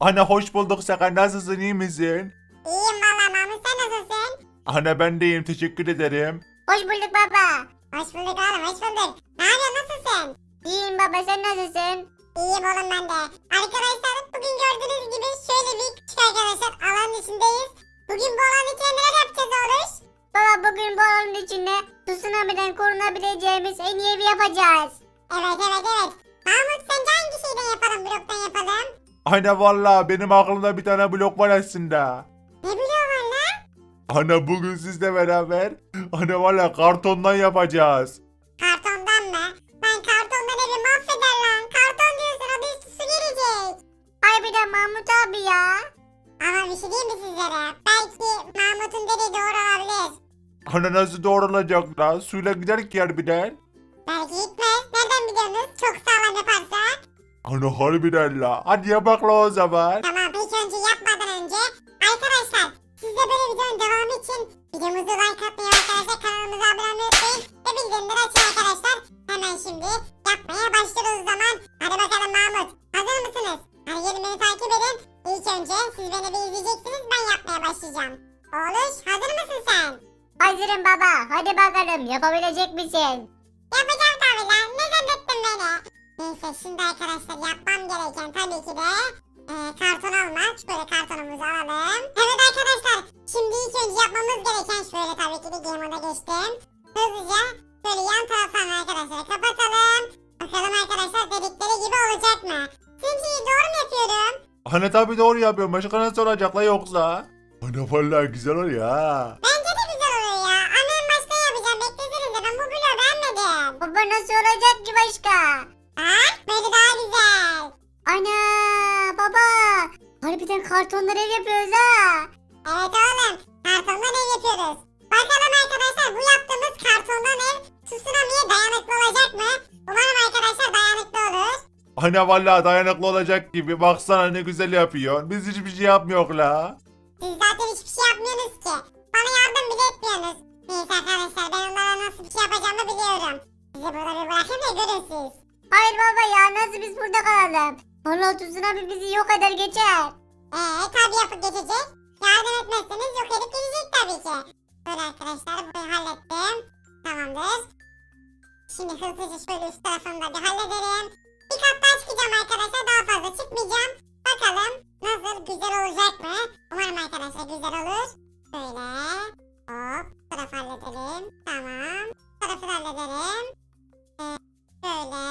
Ana hoş bulduk Sakar nasılsın iyi misin? İyiyim valla Mahmut sen nasılsın? Ana ben de iyiyim teşekkür ederim. Hoş bulduk baba. Hoş bulduk oğlum hoş bulduk. Ne yapıyorsun nasılsın? İyiyim baba sen nasılsın? İyiyim oğlum ben de. Arkadaşlar bugün gördüğünüz gibi şöyle bir küçük arkadaşlar alanın içindeyiz. Bugün bu alanın içinde neler yapacağız oğlum? Baba bugün bu alanın içinde tsunami'den korunabileceğimiz en iyi evi yapacağız. Evet evet evet. Mahmut sence hangi şeyden yapalım bloktan yapalım? Ana valla benim aklımda bir tane blok var aslında. Ne biliyorsun lan? Ana bugün sizle beraber ana valla kartondan yapacağız. Kartondan mı? Ben kartondan evi mahveder lan. Karton diyorsun adı üstü su gelecek. Harbiden Mahmut abi ya. Ama bir şey diyeyim mi sizlere? Belki Mahmut'un dediği doğru olabilir. Ana nasıl doğrulacak la? Suyla gider ki harbiden. Belki gitmez. Nereden biliyorsunuz? Çok sağlam yaparsa. Ana harbiden la. Hadi yapak la o zaman. Tamam ilk önce yapmadan önce arkadaşlar siz de böyle videonun devamı için videomuzu like atmayı arkadaşlar kanalımıza abone olmayı unutmayın ve bildirimleri açın arkadaşlar. Hemen şimdi yapmaya başlıyoruz o zaman. Hadi bakalım Mahmut hazır mısınız? Her yerim beni takip edin. İlk önce siz beni bir izleyeceksiniz ben yapmaya başlayacağım. Oğluş hazır mısın sen? Hazırım baba. Hadi bakalım yapabilecek misin? Yapacağım tabii lan ne zannettin beni? Neyse şimdi arkadaşlar Ana tabi doğru yapıyorum. Başka nasıl olacak la yoksa? Ana valla güzel oluyor ha. Bence de güzel oluyor ya. Ama en başta yapacağım. Beklesenize ben bu bloğu beğenmedim. Baba nasıl olacak ki başka? Bak böyle daha güzel. Ana baba. Harbiden kartonlar ev yapıyoruz ha. Evet oğlum. Kartondan ev yapıyoruz. Bakalım arkadaşlar bu yaptığımız kartondan ev tsunami'ye dayanıklı olacak mı? Umarım arkadaşlar dayanıklı olur. Ana valla dayanıklı olacak gibi. Baksana ne güzel yapıyor. Biz hiçbir şey yapmıyoruz la. Siz zaten hiçbir şey yapmıyorsunuz ki. Bana yardım bile etmiyorsunuz. Neyse arkadaşlar ben onlara nasıl bir şey yapacağımı biliyorum. Sizi burada bir bırakayım da görün siz. Hayır baba ya nasıl biz burada kalalım? Vallahi tsunami bizi yok eder geçer. Eee tabi yapıp geçecek. Yardım etmezseniz yok edip gidecek tabii ki. Böyle arkadaşlar burayı hallettim. Tamamdır. Şimdi hızlıca şöyle üst tarafını da bir hallederim. Bir kat daha çıkacağım arkadaşlar. Daha fazla çıkmayacağım. Bakalım nasıl güzel olacak mı? Umarım arkadaşlar güzel olur. Şöyle. Hop. Tarafı halledelim. Tamam. Bu tarafı da hallederim. Ee, şöyle.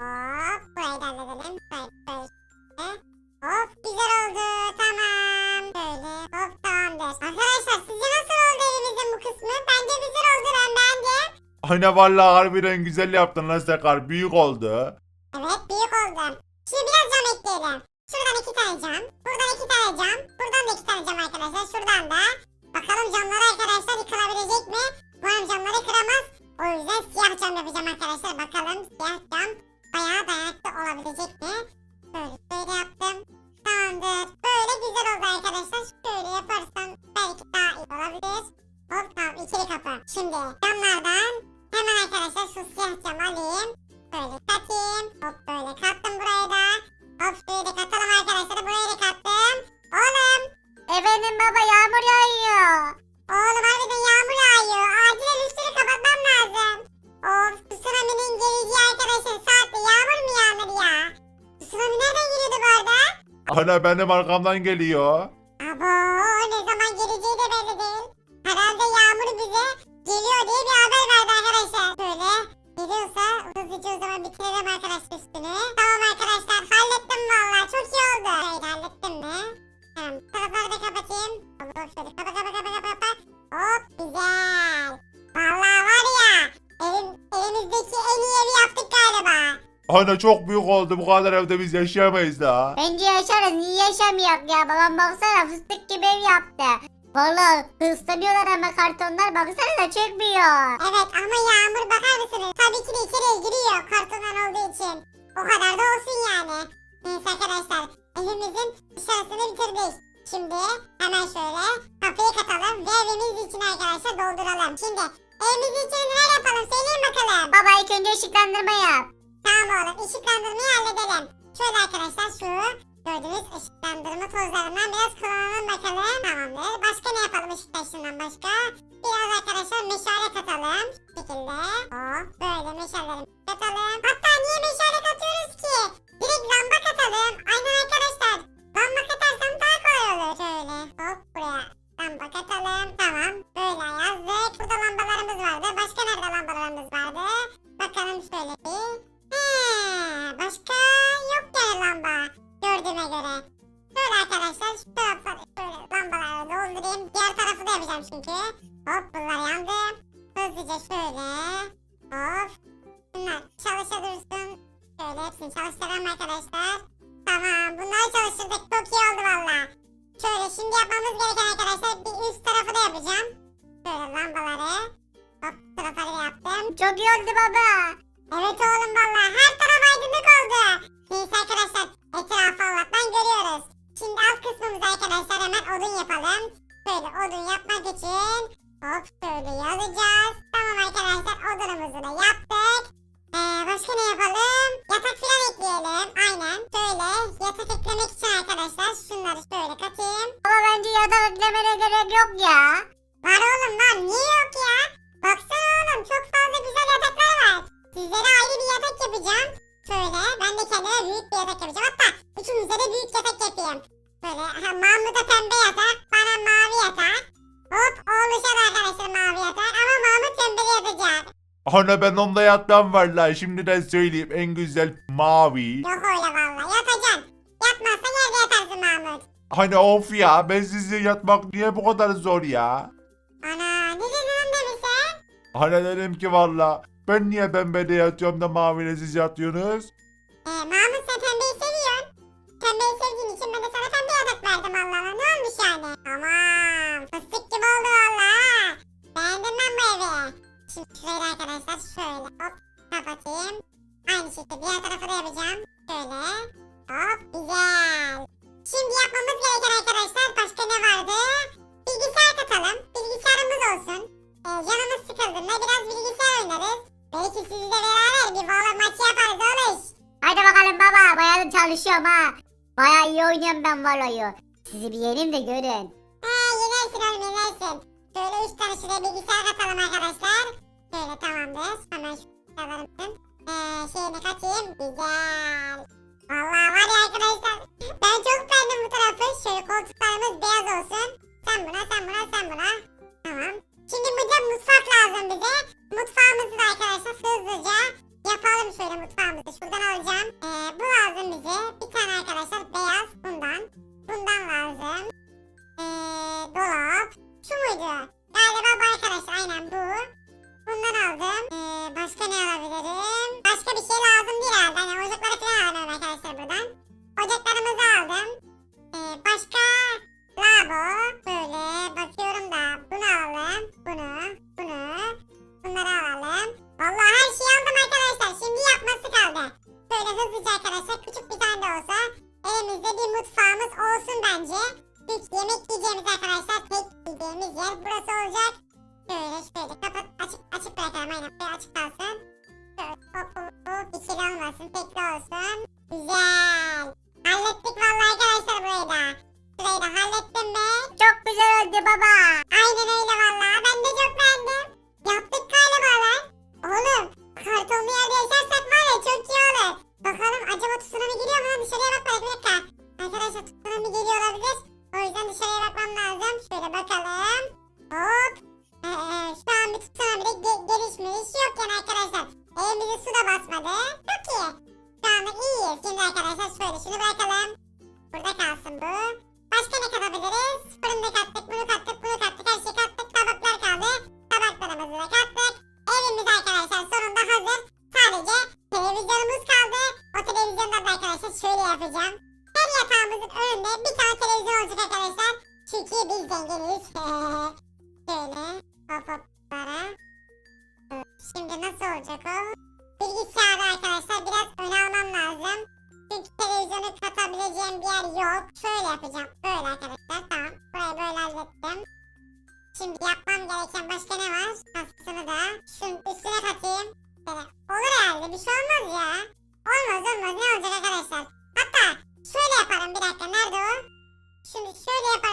Hop. Burayı da halledelim. Böyle, böyle. Hop güzel oldu tamam. Böyle hop tamamdır. Arkadaşlar sizce nasıl oldu evimizin bu kısmı? Bence güzel oldu ben beğendim. Ana valla harbiden güzel yaptın lan Sakar. Büyük oldu. Oldu. Şimdi biraz cam ekleyelim. Şuradan iki tane cam. Buradan iki tane cam. Buradan da iki tane cam arkadaşlar. Şuradan da. Bakalım camları arkadaşlar yıkılabilecek mi? Umarım camları kıramaz. O yüzden siyah cam yapacağım arkadaşlar. Bakalım siyah cam bayağı dayanıklı olabilecek mi? Böyle böyle yaptım. Tamamdır. Böyle güzel oldu arkadaşlar. Şöyle yaparsam belki daha iyi olabilir. Hop tamam ikili kapı. Şimdi camlardan hemen arkadaşlar şu siyah cam alayım. Böyle katayım. Ana benim arkamdan geliyor. Ana çok büyük oldu. Bu kadar evde biz yaşayamayız da. Bence yaşarız niye yaşamayak ya babam baksana fıstık gibi ev yaptı. Vallahi ıslanıyorlar ama kartonlar baksana da çökmüyor. Evet ama yağmur bakar mısınız? Tabii ki de içeriye giriyor kartondan olduğu için. O kadar da olsun yani. Neyse arkadaşlar evimizin dışarısını bitirdik. Şimdi hemen şöyle kapıyı katalım ve evimiz için arkadaşlar dolduralım. Şimdi evimiz için neler yapalım söyleyin bakalım. Baba ilk önce ışıklandırma yap. Tamam oğlum ışıklandırmayı halledelim. Şöyle arkadaşlar şu gördüğünüz ışıklandırma tozlarından biraz kullanalım bakalım. Tamamdır. Başka ne yapalım ışık taşından başka? Biraz arkadaşlar meşale katalım. Şu şekilde. Hop böyle meşalelerimizi katalım. Hatta niye meşale katıyoruz ki? Direkt lamba katalım. Aynen arkadaşlar. Lamba katarsam daha kolay olur. Şöyle hop buraya lamba katalım. Tamam. Böyle yazdık. Göre. Böyle arkadaşlar şu tarafları şöyle lambalarla doldurayım. Diğer tarafı da yapacağım çünkü. Hop bunlar yandı. Hızlıca şöyle. Hop. Bunlar çalışa. Şöyle hepsini çalıştıralım arkadaşlar. Tamam bunları çalıştırdık. Çok iyi oldu valla. Şöyle şimdi yapmamız gereken arkadaşlar bir üst tarafı da yapacağım. Şöyle lambaları. Hop tarafları yaptım. Çok iyi oldu baba. Evet oğlum valla her taraf aydınlık oldu. Neyse arkadaşlar etrafı Allah'tan görüyoruz. Şimdi alt kısmımızda arkadaşlar hemen odun yapalım. Böyle odun yapmak için hop şöyle yazacağız. Tamam arkadaşlar odunumuzu da yaptık. Ee, başka ne yapalım? Yatak falan ekleyelim. Aynen. Şöyle yatak eklemek için arkadaşlar şunları şöyle katayım. Ama bence yatak eklemene gerek yok ya. Var oğlum var. Niye yok ya? Baksana oğlum çok fazla güzel yataklar var. Sizlere ayrı bir yatak yapacağım. Şöyle ben de kendime büyük bir yatak yapacağım. Hatta üçümüze de büyük yatak yapayım. Böyle ha, Mahmut'a pembe yatak, bana mavi yatak. Hop oğluşa da arkadaşlar mavi yatak ama Mahmut pembeli yatacak. Ana ben onda yatmam valla. Şimdiden söyleyeyim en güzel mavi. Yok öyle valla yatacaksın. Yatmazsan yerde yatarsın Mahmut. Hani of ya ben sizle yatmak niye bu kadar zor ya? Ana ne dedin lan demiş sen? Hani dedim ki valla ben niye pembede yatıyorum da maviyle siz yatıyorsunuz? Ee, Mahmut sen pembeyi seviyorsun. Pembeyi sevdiğin için ben de sana pembe çalışıyorum ha. Bayağı iyi oynuyorum ben Valo'yu. Sizi bir yeneyim de görün. Ha yenersin oğlum yenersin. Şöyle üç tane şuraya bilgisayar katalım arkadaşlar. Şöyle tamamdır. Hemen şu bilgisayarlarımızın ee, şeyini katayım. Güzel. Vallahi var ya arkadaşlar. Ben çok beğendim bu tarafı. Şöyle koltuklarımız beyaz olsun. Sen buna sen buna sen buna. Tamam. Şimdi burada mutfak lazım gelişmiş yok yani arkadaşlar. Evimize su da basmadı. Çok iyi. Şu anda iyiyiz. Şimdi arkadaşlar şöyle şunu bırakalım. Burada kalsın bu. Başka ne katabiliriz? Fırını da kattık, bunu kattık, bunu kattık, her şeyi kattık. Tabaklar kaldı. Tabaklarımızı da kattık. Evimiz arkadaşlar sonunda hazır. Sadece televizyonumuz kaldı. O televizyonda da arkadaşlar şöyle yapacağım. Her yatağımızın önünde bir tane televizyon olacak arkadaşlar. Çünkü biz zenginiz. şöyle hop hoplara. Şimdi nasıl olacak o? Bilgisayarda arkadaşlar biraz öne almam lazım. Çünkü televizyonu katabileceğim bir yer yok. Şöyle yapacağım. Böyle arkadaşlar. Tamam. Burayı böyle hallettim. Şimdi yapmam gereken başka ne var? Aslını da şunun üstüne katayım. Böyle. Olur herhalde. Bir şey olmaz ya. Olmaz olmaz. Ne olacak arkadaşlar? Hatta şöyle yaparım bir dakika nerede o? Şimdi şöyle yaparız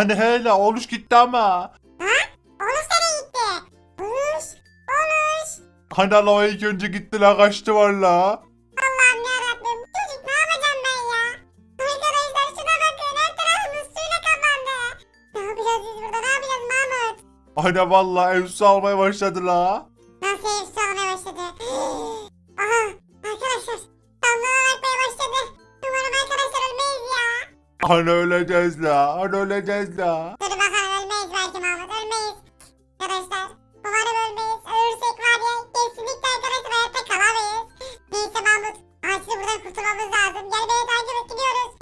Anne hele oluş gitti ama. Oluş nereye gitti? Oluş. Oluş. Hani la ilk önce gitti la kaçtı valla. Allah'ım yarabbim. Bu Çocuk ne yapacağım ben ya? Arkadaşlar şuna bakın. Her tarafımız suyla kaplandı. Ne yapacağız biz burada? Ne yapacağız Mahmut? Anne valla ev su almaya başladı la. Anne öleceğiz la. Anne öleceğiz la. Dur bakalım ölmeyiz belki Mahmut ölmeyiz. Arkadaşlar umarım ölmeyiz. Ölürsek var ya kesinlikle arkadaşlar hayatta kalamayız. Neyse Mahmut acil buradan kurtulmamız lazım. Gel beni takip et gidiyoruz.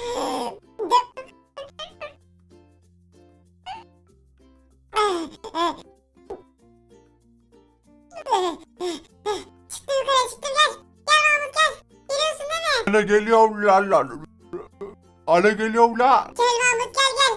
çıktım yukarı çıktım gel. Gel Mahmut gel. Geliyorsun değil mi? Anne geliyorum la la. Anne geliyorum la. Gel Mahmut gel gel.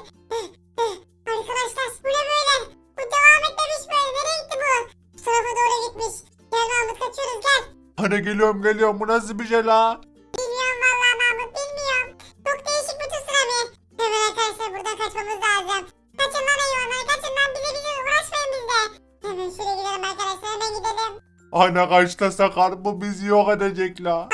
Arkadaşlar bu ne böyle? Bu devam etmemiş böyle. Nereye gitti bu? Bu tarafa doğru gitmiş. Gel Mahmut kaçıyoruz gel. Anne geliyorum geliyorum bu nasıl bir şey la? Bilmiyorum vallahi Mahmut bilmiyorum. Çok değişik bir tsunami. Hemen arkadaşlar buradan kaçmamız lazım. Kaçın lan hayvanlar kaçın lan bize bize uğraşmayın bizle. Hemen şuraya gidelim arkadaşlar hemen gidelim. Anne kaçta sakar bu bizi yok edecek la.